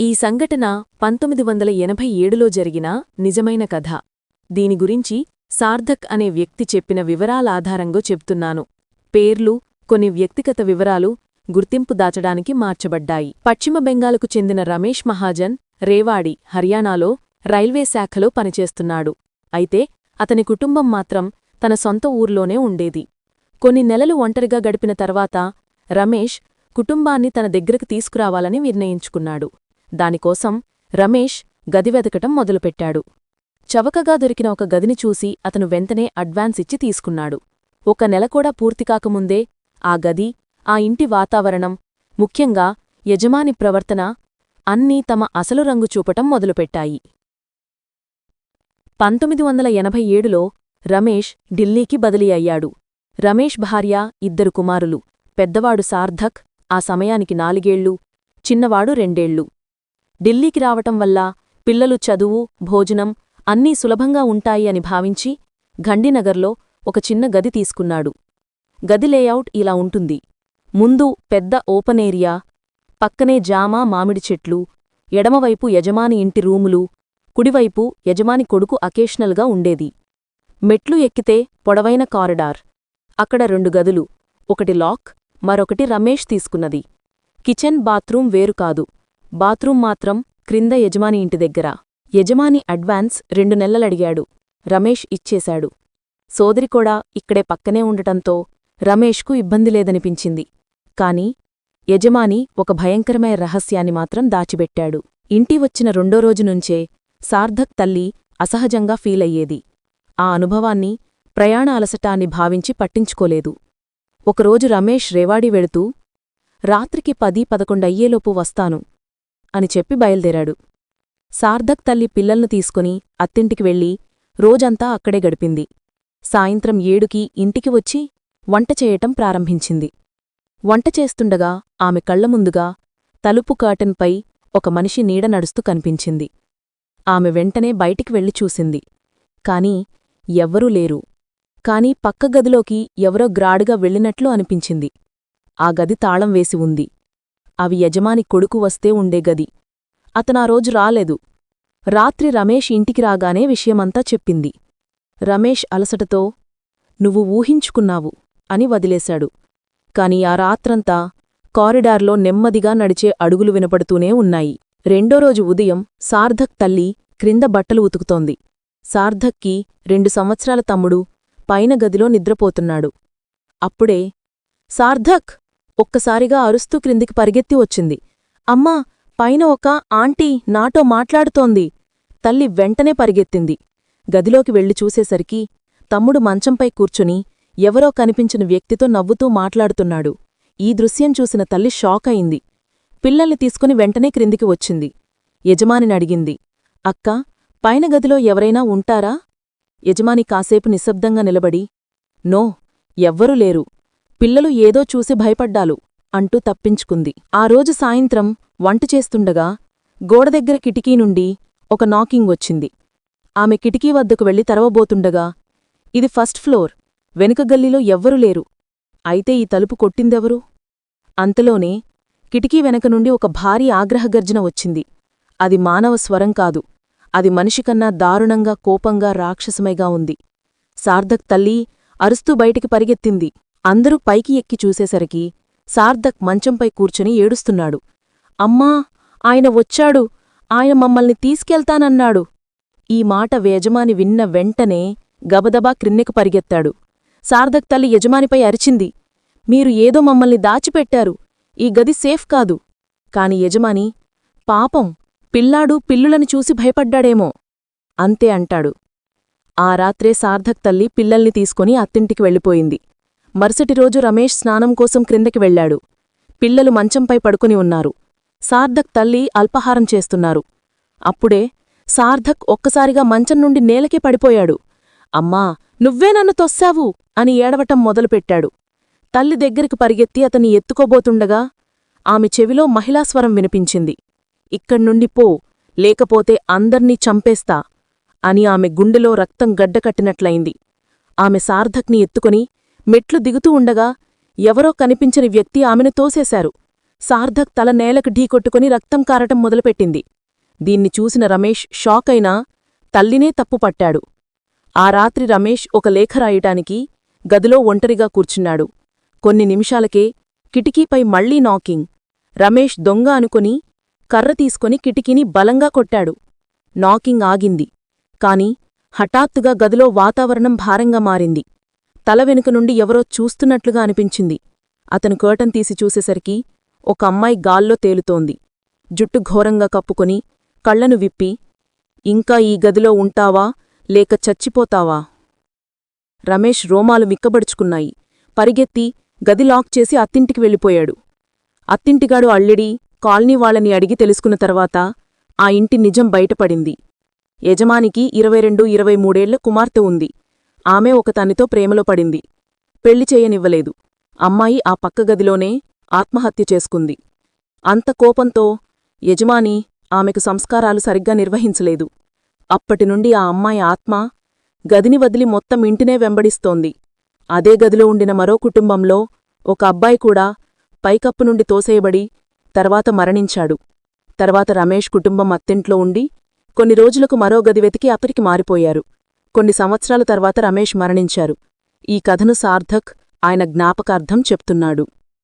ఈ సంఘటన పంతొమ్మిది వందల ఎనభై ఏడులో జరిగిన నిజమైన కథ. దీని గురించి సార్థక్ అనే వ్యక్తి చెప్పిన వివరాలాధారంగా చెప్తున్నాను. పేర్లు కొన్ని వ్యక్తిగత వివరాలు గుర్తింపు దాచడానికి మార్చబడ్డాయి. పశ్చిమ బెంగాల్కు చెందిన రమేష్ మహాజన్ రేవాడి హర్యానాలో రైల్వే శాఖలో పనిచేస్తున్నాడు. అయితే అతని కుటుంబం మాత్రం తన సొంత ఊర్లోనే ఉండేది. కొన్ని నెలలు ఒంటరిగా గడిపిన తర్వాత రమేష్ కుటుంబాన్ని తన దగ్గరకు తీసుకురావాలని నిర్ణయించుకున్నాడు. దానికోసం రమేష్ గది వెతకటం మొదలుపెట్టాడు. చవకగా దొరికిన ఒక గదిని చూసి అతను వెంటనే అడ్వాన్స్ ఇచ్చి తీసుకున్నాడు. ఒక నెల కూడా పూర్తికాకముందే ఆ గది ఆ ఇంటి వాతావరణం ముఖ్యంగా యజమాని ప్రవర్తన అన్నీ తమ అసలు రంగు చూపటం మొదలుపెట్టాయి. పంతొమ్మిది వందల ఎనభై ఏడులో రమేష్ ఢిల్లీకి బదిలీ అయ్యాడు. రమేష్ భార్య ఇద్దరు కుమారులు పెద్దవాడు సార్థక్ ఆ సమయానికి నాలుగేళ్ళు చిన్నవాడు రెండేళ్ళు. ఢిల్లీకి రావటం వల్ల పిల్లలు చదువు భోజనం అన్నీ సులభంగా ఉంటాయి అని భావించి ఘండినగర్లో ఒక చిన్న గది తీసుకున్నాడు. గది లేఅవుట్ ఇలా ఉంటుంది. ముందు పెద్ద ఓపెన్ ఏరియా పక్కనే జామా మామిడి చెట్లు ఎడమవైపు యజమాని ఇంటి రూములు కుడివైపు యజమాని కొడుకు అకేషనల్గా ఉండేది. మెట్లు ఎక్కితే పొడవైన కారిడార్. అక్కడ రెండు గదులు ఒకటి లాక్ మరొకటి రమేష్ తీసుకున్నది. కిచెన్ బాత్రూం వేరు కాదు. బాత్రూం మాత్రం క్రింద యజమాని ఇంటి దగ్గర. యజమాని అడ్వాన్స్ రెండు నెలలడిగాడు. రమేష్ ఇచ్చేశాడు. సోదరి కూడా ఇక్కడే పక్కనే ఉండటంతో రమేష్కు ఇబ్బంది లేదనిపించింది. కాని యజమాని ఒక భయంకరమైన రహస్యాన్ని మాత్రం దాచిబెట్టాడు ఇంటి వచ్చిన రెండో రోజు నుంచే సార్థక్ తల్లి అసహజంగా ఫీలయ్యేది ఆ అనుభవాన్ని ప్రయాణ అలసటాన్ని భావించి పట్టించుకోలేదు. ఒకరోజు రమేష్ రేవాడి వెళుతూ రాత్రికి పది పదకొండయ్యేలోపు వస్తాను. అని చెప్పి బయల్దేరాడు. సార్థక్ తల్లి పిల్లల్ను తీసుకుని అత్తింటికి వెళ్ళి రోజంతా అక్కడే గడిపింది. సాయంత్రం ఏడుకి ఇంటికి వచ్చి వంట చేయటం ప్రారంభించింది. వంట చేస్తుండగా ఆమె కళ్ళముందుగా తలుపు కాటన్పై ఒక మనిషి నీడ నడుస్తూ కనిపించింది. ఆమె వెంటనే బయటికి వెళ్ళి చూసింది. కాని ఎవ్వరూ లేరు. కాని పక్క గదిలోకి ఎవరో గ్రాడుగా వెళ్ళినట్లు అనిపించింది. ఆ గది తాళం వేసి ఉంది. అవి యజమాని కొడుకు వస్తే ఉండే గది. అతనా రోజు రాలేదు. రాత్రి రమేష్ ఇంటికి రాగానే విషయమంతా చెప్పింది. రమేష్ అలసటతో నువ్వు ఊహించుకున్నావు అని వదిలేశాడు. కాని ఆ రాత్రంతా కారిడార్లో నెమ్మదిగా నడిచే అడుగులు వినపడుతూనే ఉన్నాయి. రెండో రోజు ఉదయం సార్థక్ తల్లి క్రింద బట్టలు ఉతుకుతోంది. సార్థక్కి రెండు సంవత్సరాల తమ్ముడు పైన గదిలో నిద్రపోతున్నాడు. అప్పుడే సార్థక్! ఒక్కసారిగా అరుస్తూ క్రిందికి పరిగెత్తి వచ్చింది. అమ్మా పైన ఒక ఆంటీ నాతో మాట్లాడుతోంది. తల్లి వెంటనే పరిగెత్తింది. గదిలోకి వెళ్ళి చూసేసరికి తమ్ముడు మంచంపై కూర్చుని ఎవరో కనిపించిన వ్యక్తితో నవ్వుతూ మాట్లాడుతున్నాడు. ఈ దృశ్యం చూసిన తల్లి షాక్ అయింది. పిల్లల్ని తీసుకుని వెంటనే క్రిందికి వచ్చింది. యజమానినడిగింది అక్క పైన గదిలో ఎవరైనా ఉంటారా? యజమాని కాసేపు నిశ్శబ్దంగా నిలబడి నో ఎవ్వరూ లేరు. పిల్లలు ఏదో చూసి భయపడ్డాలు అంటూ తప్పించుకుంది. ఆ రోజు సాయంత్రం వంట చేస్తుండగా గోడదగ్గర కిటికీ నుండి ఒక నాకింగ్ వచ్చింది. ఆమె కిటికీ వద్దకు వెళ్ళి తరవబోతుండగా ఇది ఫస్ట్ ఫ్లోర్. వెనుక గల్లీలో ఎవ్వరూ లేరు. అయితే ఈ తలుపు కొట్టిందెవరు? అంతలోనే కిటికీ వెనక నుండి ఒక భారీ ఆగ్రహగర్జన వచ్చింది. అది మానవ స్వరం కాదు. అది మనిషికన్నా దారుణంగా కోపంగా రాక్షసమైగా ఉంది. సార్థక్ తల్లి అరుస్తూ బయటికి పరిగెత్తింది. అందరూ పైకి ఎక్కి చూసేసరికి సార్థక్ మంచంపై కూర్చుని ఏడుస్తున్నాడు. అమ్మా ఆయన వచ్చాడు. ఆయన మమ్మల్ని తీసుకెళ్తానన్నాడు. ఈ మాట యజమాని విన్న వెంటనే గబదబా క్రిన్నెకు పరిగెత్తాడు. సార్థక్ తల్లి యజమానిపై అరిచింది. మీరు ఏదో మమ్మల్ని దాచిపెట్టారు. ఈ గది సేఫ్ కాదు. కాని యజమాని పాపం పిల్లాడు పిల్లులని చూసి భయపడ్డాడేమో. అంతే అంటాడు. ఆ రాత్రే సార్థక్ తల్లి పిల్లల్ని తీసుకుని అత్తింటికి వెళ్ళిపోయింది. మరుసటి రోజు రమేష్ స్నానం కోసం క్రిందకి వెళ్ళాడు పిల్లలు మంచంపై పడుకుని ఉన్నారు. సార్థక్ తల్లి అల్పహారం చేస్తున్నారు. అప్పుడే సార్థక్ ఒక్కసారిగా మంచం నుండి నేలకే పడిపోయాడు. అమ్మా నువ్వే నన్ను తొస్సావు! అని ఏడవటం మొదలుపెట్టాడు. తల్లి దగ్గరికి పరిగెత్తి అతన్ని ఎత్తుకోబోతుండగా ఆమె చెవిలో మహిళాస్వరం వినిపించింది. ఇక్కడ్నుండి పో లేకపోతే అందర్నీ చంపేస్తా అని ఆమె గుండెలో రక్తం గడ్డకట్టినట్లయింది. ఆమె సార్థక్ని ఎత్తుకొని మెట్లు దిగుతూ ఉండగా ఎవరో కనిపించని వ్యక్తి ఆమెను తోసేశారు. సార్థక్ తల నేలకు ఢీకొట్టుకుని రక్తం కారటం మొదలుపెట్టింది. దీన్ని చూసిన రమేష్ షాకైనా తల్లినే తప్పుపట్టాడు. ఆ రాత్రి రమేష్ ఒక లేఖ రాయటానికి గదిలో ఒంటరిగా కూర్చున్నాడు. కొన్ని నిమిషాలకే కిటికీపై మళ్ళీ నాకింగ్. రమేష్ దొంగ అనుకుని కర్ర తీసుకొని కిటికీని బలంగా కొట్టాడు. నాకింగ్ ఆగింది. కాని హఠాత్తుగా గదిలో వాతావరణం భారంగా మారింది. తల వెనుక నుండి ఎవరో చూస్తున్నట్లుగా అనిపించింది. అతను కర్టన్ తీసి చూసేసరికి ఒక అమ్మాయి గాల్లో తేలుతోంది. జుట్టు ఘోరంగా కప్పుకొని కళ్ళను విప్పి ఇంకా ఈ గదిలో ఉంటావా? లేక చచ్చిపోతావా? రమేష్ రోమాలు మిక్కబడుచుకున్నాయి. పరిగెత్తి గది లాక్ చేసి అత్తింటికి వెళ్ళిపోయాడు. అత్తింటిగాడు అల్లిడి కాలనీ వాళ్ళని అడిగి తెలుసుకున్న తర్వాత ఆ ఇంటి నిజం బయటపడింది. యజమానికి ఇరవై రెండు ఇరవై మూడేళ్ళ కుమార్తె ఉంది. ఆమె ఒకతనితో ప్రేమలో పడింది. పెళ్ళి చేయనివ్వలేదు. అమ్మాయి ఆ పక్క గదిలోనే ఆత్మహత్య చేసుకుంది. అంత కోపంతో యజమాని ఆమెకు సంస్కారాలు సరిగ్గా నిర్వహించలేదు. అప్పటినుండి ఆ అమ్మాయి ఆత్మ గదిని వదిలి మొత్తం ఇంటినే వెంబడిస్తోంది. అదే గదిలో ఉండిన మరో కుటుంబంలో ఒక అబ్బాయి కూడా పైకప్పు నుండి తోసేయబడి తర్వాత మరణించాడు. తర్వాత రమేష్ కుటుంబం అత్తింట్లో ఉండి కొన్ని రోజులకు మరో గది వెతికి అతడికి మారిపోయారు. కొన్ని సంవత్సరాల తర్వాత రమేష్ మరణించారు. ఈ కథను సార్థక్ ఆయన జ్ఞాపకార్థం చెప్తున్నాడు.